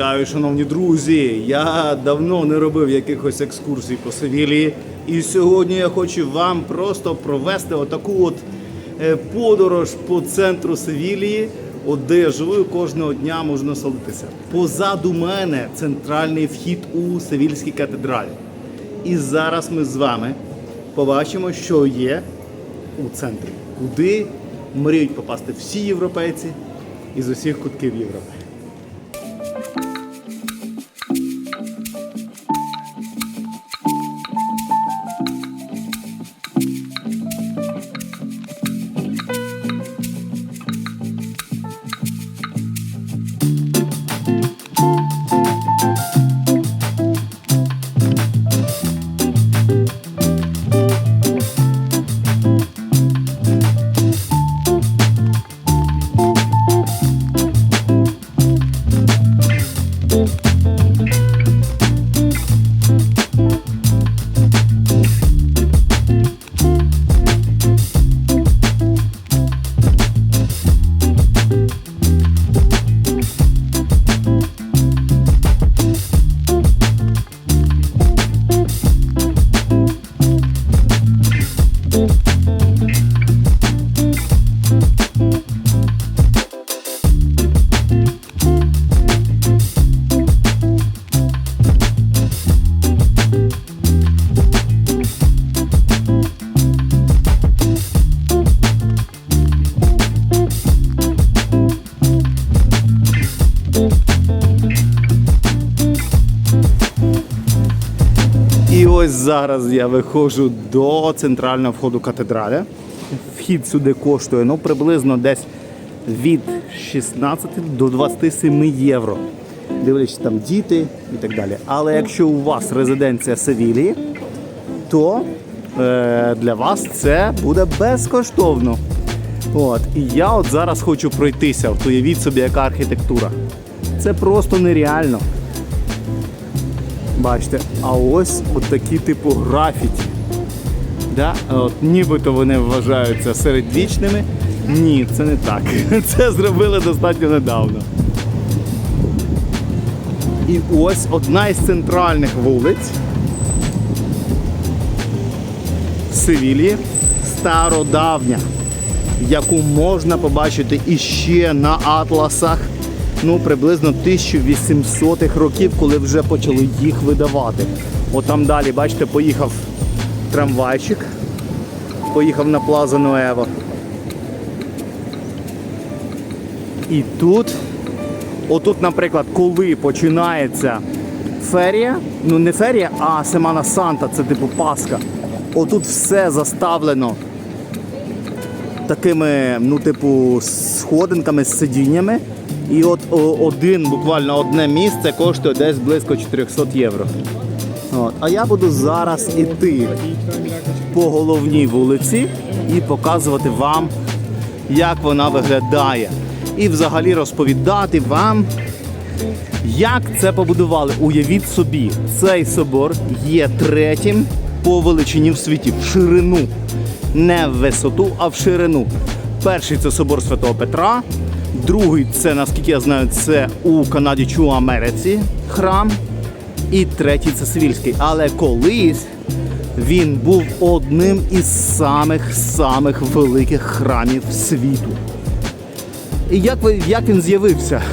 Вітаю, шановні друзі! Я давно не робив якихось екскурсій по Севілії. І сьогодні я хочу вам просто провести отаку от е, подорож по центру Севілії, от де я живу кожного дня можу насолодитися. Позаду мене центральний вхід у Севільській катедралі. І зараз ми з вами побачимо, що є у центрі, куди мріють попасти всі європейці із усіх кутків Європи. Зараз я виходжу до центрального входу катедралі. Вхід сюди коштує ну, приблизно десь від 16 до 27 євро. Дивлячись, там діти і так далі. Але якщо у вас резиденція Севілії, то е, для вас це буде безкоштовно. От. І я от зараз хочу пройтися. От уявіть собі, яка архітектура. Це просто нереально. Бачите, а ось от такі типу графіті. Да? От, нібито вони вважаються середвічними. Ні, це не так. Це зробили достатньо недавно. І ось одна із центральних вулиць Севілії стародавня, яку можна побачити іще на атласах ну, приблизно 1800-х років, коли вже почали їх видавати. От там далі, бачите, поїхав трамвайчик, поїхав на Плаза Ноево. І тут, отут, наприклад, коли починається ферія, ну не ферія, а Семана Санта, це типу Пасха. Отут все заставлено такими, ну, типу, сходинками з сидіннями. І от один, буквально одне місце коштує десь близько 400 євро. От. А я буду зараз іти по головній вулиці і показувати вам, як вона виглядає. І взагалі розповідати вам, як це побудували. Уявіть собі, цей собор є третім по величині в світі, в ширину. Не в висоту, а в ширину. Перший це собор Святого Петра. Другий це, наскільки я знаю, це у Канаді чи у Америці храм. І третій це Севільський. Але колись він був одним із самих самих великих храмів світу. І як, ви, як він з'явився?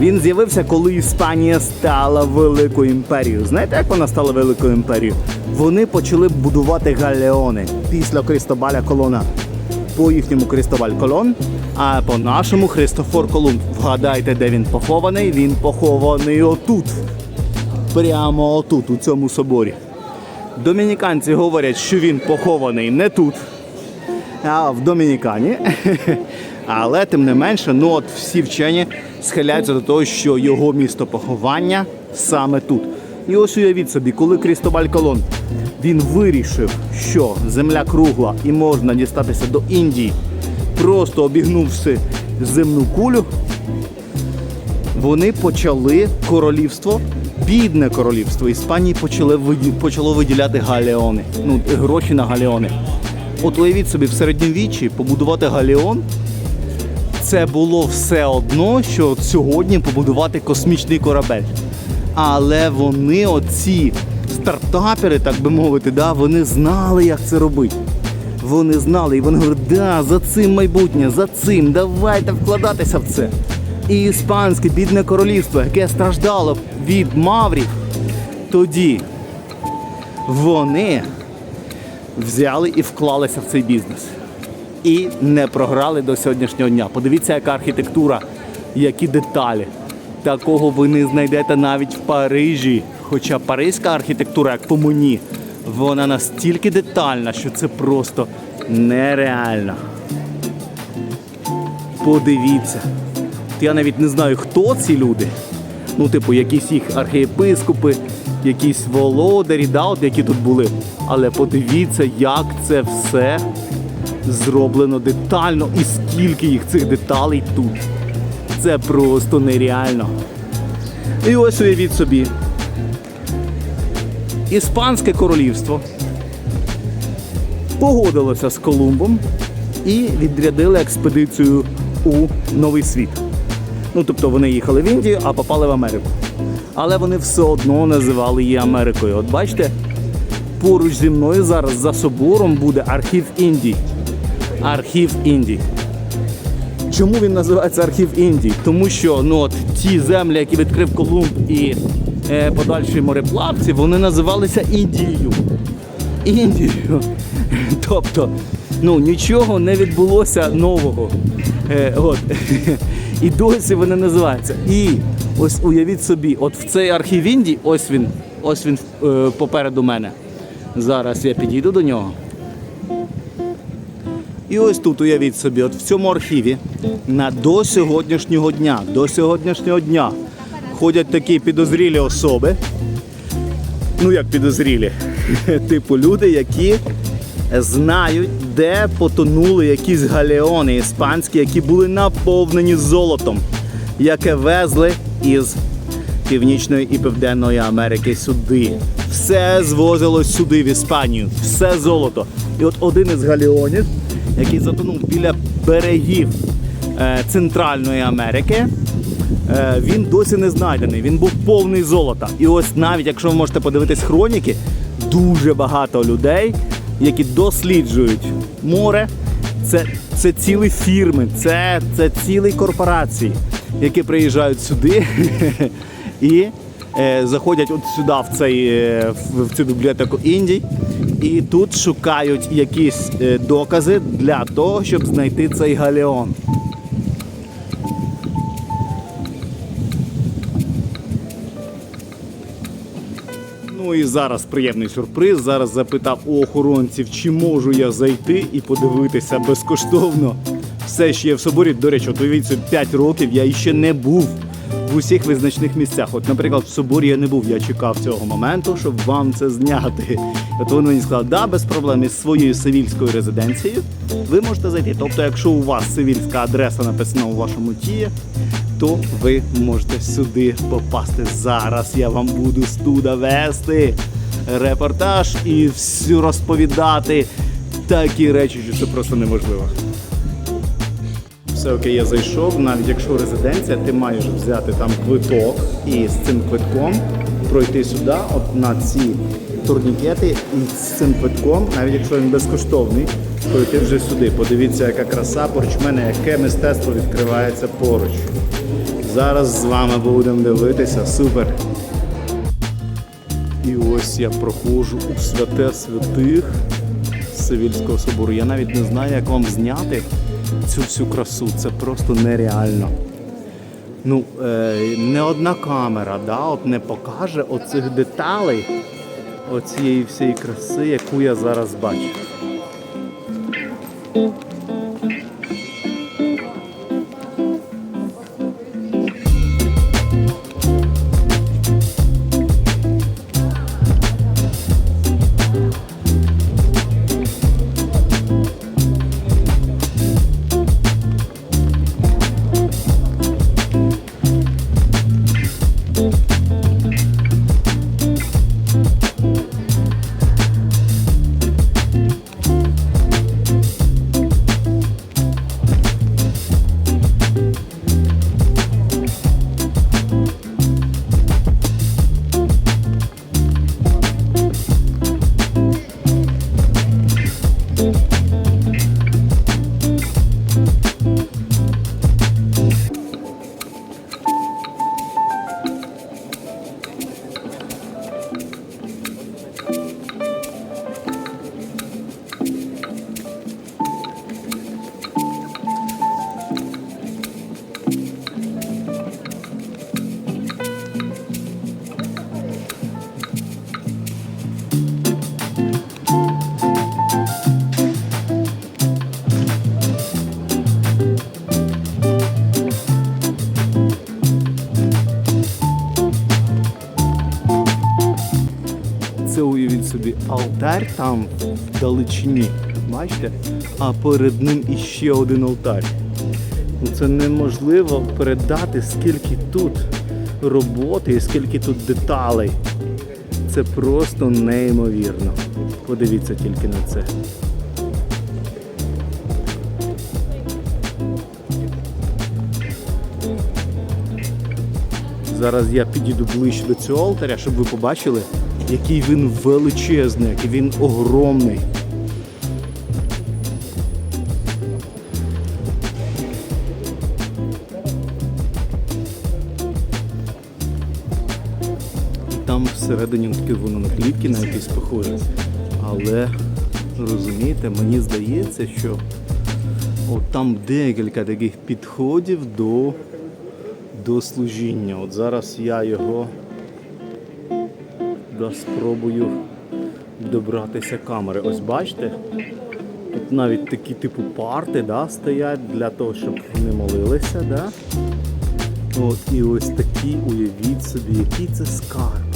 Він з'явився, коли Іспанія стала великою імперією. Знаєте, як вона стала великою імперією? Вони почали будувати галеони після Крістобаля Колона. По їхньому Крістобаль Колон, а по нашому Христофор Колумб. Вгадайте, де він похований? Він похований отут. Прямо отут, у цьому соборі. Домініканці говорять, що він похований не тут, а в Домінікані. Але тим не менше, ну от всі вчені схиляються до того, що його місто поховання саме тут. І ось уявіть собі, коли Крістобаль Колон він вирішив, що земля кругла і можна дістатися до Індії, просто обігнувши земну кулю, вони почали королівство, бідне королівство Іспанії почали почало виділяти галеони, ну гроші на галеони. От уявіть собі, в середньовіччі побудувати галеон це було все одно, що сьогодні побудувати космічний корабель. Але вони, оці стартапери, так би мовити, да, вони знали, як це робити. Вони знали, і вони говорять, да, за цим майбутнє, за цим, давайте вкладатися в це. І іспанське бідне королівство, яке страждало від маврів, тоді вони взяли і вклалися в цей бізнес. І не програли до сьогоднішнього дня. Подивіться, яка архітектура, які деталі. Такого ви не знайдете навіть в Парижі. Хоча паризька архітектура, як по мені, вона настільки детальна, що це просто нереально. Подивіться. Я навіть не знаю, хто ці люди. Ну, типу, якісь їх архієпископи, якісь володарі, да, от які тут були. Але подивіться, як це все зроблено детально і скільки їх цих деталей тут. Це просто нереально. І ось уявіть собі. Іспанське королівство погодилося з Колумбом і відрядили експедицію у Новий світ. Ну, тобто вони їхали в Індію, а попали в Америку. Але вони все одно називали її Америкою. От бачите, поруч зі мною зараз за собором буде архів Індії. Архів Індії. Чому він називається архів Індії? Тому що ну, от, ті землі, які відкрив Колумб і подальші мореплавці, вони називалися Індією. Індією. Тобто, ну нічого не відбулося нового. Е, от. І досі вони називаються. І ось уявіть собі, от в цей архів Індії, ось він, ось він е, попереду мене. Зараз я підійду до нього. І ось тут уявіть собі, от в цьому архіві на до сьогоднішнього дня, до сьогоднішнього дня ходять такі підозрілі особи. Ну як підозрілі, типу люди, які знають, де потонули якісь галеони іспанські, які були наповнені золотом, яке везли із Північної і Південної Америки сюди. Все звозилось сюди, в Іспанію, все золото. І от один із галеонів, який затонув біля берегів е, Центральної Америки, він досі не знайдений. Він був повний золота. І ось навіть якщо ви можете подивитись хроніки, дуже багато людей, які досліджують море. Це, це цілі фірми, це, це цілі корпорації, які приїжджають сюди і е, заходять от сюди, в, цей, е, в, цю бібліотеку Індій, і тут шукають якісь е, докази для того, щоб знайти цей галеон. Ну і зараз приємний сюрприз. Зараз запитав у охоронців, чи можу я зайти і подивитися безкоштовно все, що є в соборі. До речі, от уявіть 5 років я ще не був в усіх визначних місцях. От, наприклад, в соборі я не був, я чекав цього моменту, щоб вам це зняти. От вони мені сказали, да, без проблем із своєю сивільською резиденцією ви можете зайти. Тобто, якщо у вас сивільська адреса написана у вашому тії, то ви можете сюди попасти. Зараз я вам буду студа вести репортаж і всю розповідати такі речі, що це просто неможливо. Все окей, я зайшов. Навіть якщо резиденція, ти маєш взяти там квиток і з цим квитком пройти сюди, от на ці турнікети, і з цим квитком, навіть якщо він безкоштовний, пройти вже сюди. Подивіться, яка краса поруч мене, яке мистецтво відкривається поруч. Зараз з вами будемо дивитися. Супер. І ось я проходжу у святе святих Сивільського собору. Я навіть не знаю, як вам зняти цю всю красу. Це просто нереально. Ну, е, не одна камера, да, от не покаже оцих деталей, оцієї всієї краси, яку я зараз бачу. Алтар там в. Бачите? А перед ним іще один алтар. Ну, Це неможливо передати, скільки тут роботи і скільки тут деталей. Це просто неймовірно. Подивіться тільки на це. Зараз я підійду ближче до цього алтаря, щоб ви побачили, який він величезний, який він огромний. Там всередині таке воно на клітки на якісь похоже. Але розумієте, мені здається, що от там декілька таких підходів до до служіння. От зараз я його да, спробую добратися камери. Ось бачите, тут навіть такі типу парти да, стоять для того, щоб вони молилися. Да? От, і ось такі, уявіть собі, який це скарб.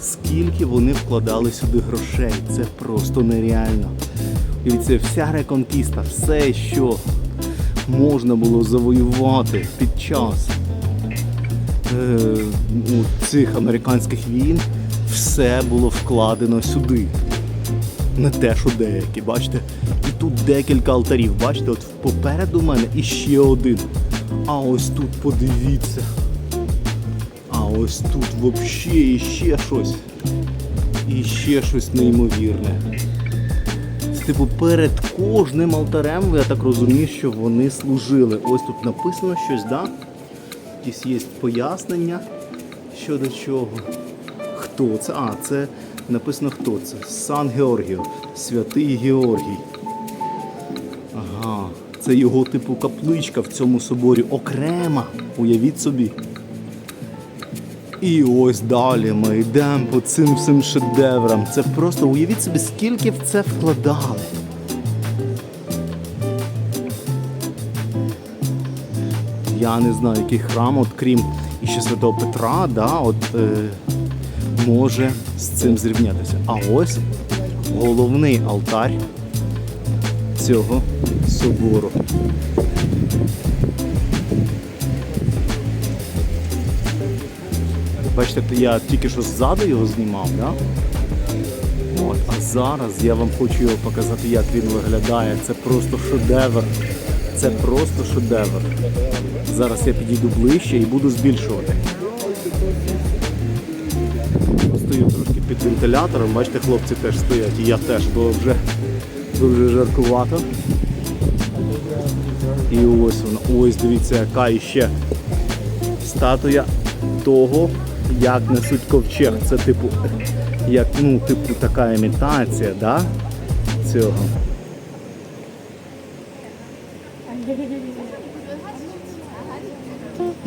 Скільки вони вкладали сюди грошей. Це просто нереально. І це вся реконкіста, все, що можна було завоювати під час е, цих американських війн, все було вкладено сюди. Не те, що деякі, бачите? І тут декілька алтарів, бачите, от попереду мене іще один. А ось тут подивіться. А ось тут взагалі іще щось. І ще щось неймовірне. Типу, перед кожним алтарем, я так розумію, що вони служили. Ось тут написано щось, да? Якісь є пояснення щодо чого. Хто це? А, це написано хто це? Сан Георгіо, святий Георгій. Ага, це його типу капличка в цьому соборі окрема. Уявіть собі. І ось далі ми йдемо по цим всім шедеврам. Це просто уявіть собі, скільки в це вкладали. Я не знаю, який храм, от крім іще Святого Петра, да, от, е, може з цим зрівнятися. А ось головний алтар цього собору. Бачите, я тільки що ззаду його знімав, да? От, а зараз я вам хочу його показати, як він виглядає. Це просто шедевр. Це просто шедевр. Зараз я підійду ближче і буду збільшувати. Стою трошки під вентилятором, бачите, хлопці теж стоять, і я теж, бо вже дуже жаркувато. І ось вона, ось дивіться, яка іще статуя того, як несуть ковчег. Це типу, як, ну, типу така імітація, да? Цього.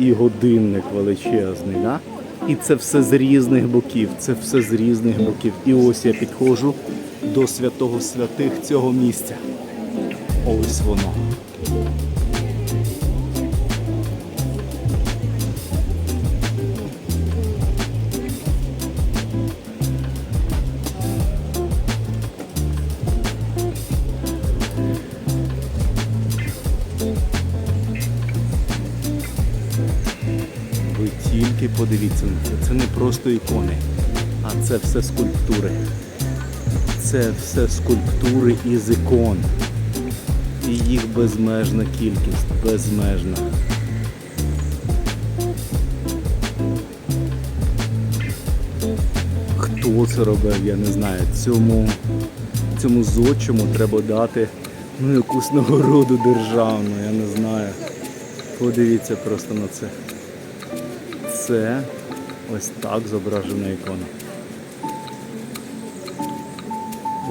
І годинник величезний, да? І це все з різних боків. Це все з різних боків. І ось я підходжу до святого святих цього місця. Ось воно. Подивіться на це. Це не просто ікони, а це все скульптури. Це все скульптури із ікон. І їх безмежна кількість, безмежна. Хто це робив, я не знаю. Цьому, цьому зодчому треба дати ну, якусь нагороду державну, я не знаю. Подивіться просто на це. Це ось так зображена ікона.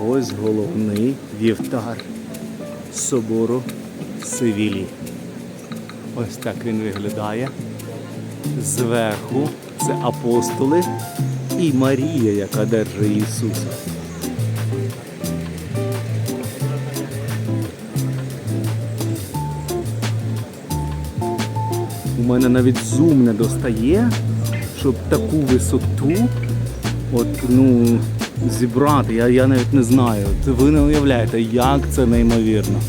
Ось головний вівтар собору Севілі. Ось так він виглядає. Зверху це апостоли і Марія, яка держить Ісуса. У мене навіть зум не достає, щоб таку висоту от, ну, зібрати. Я, я навіть не знаю. Ви не уявляєте, як це неймовірно.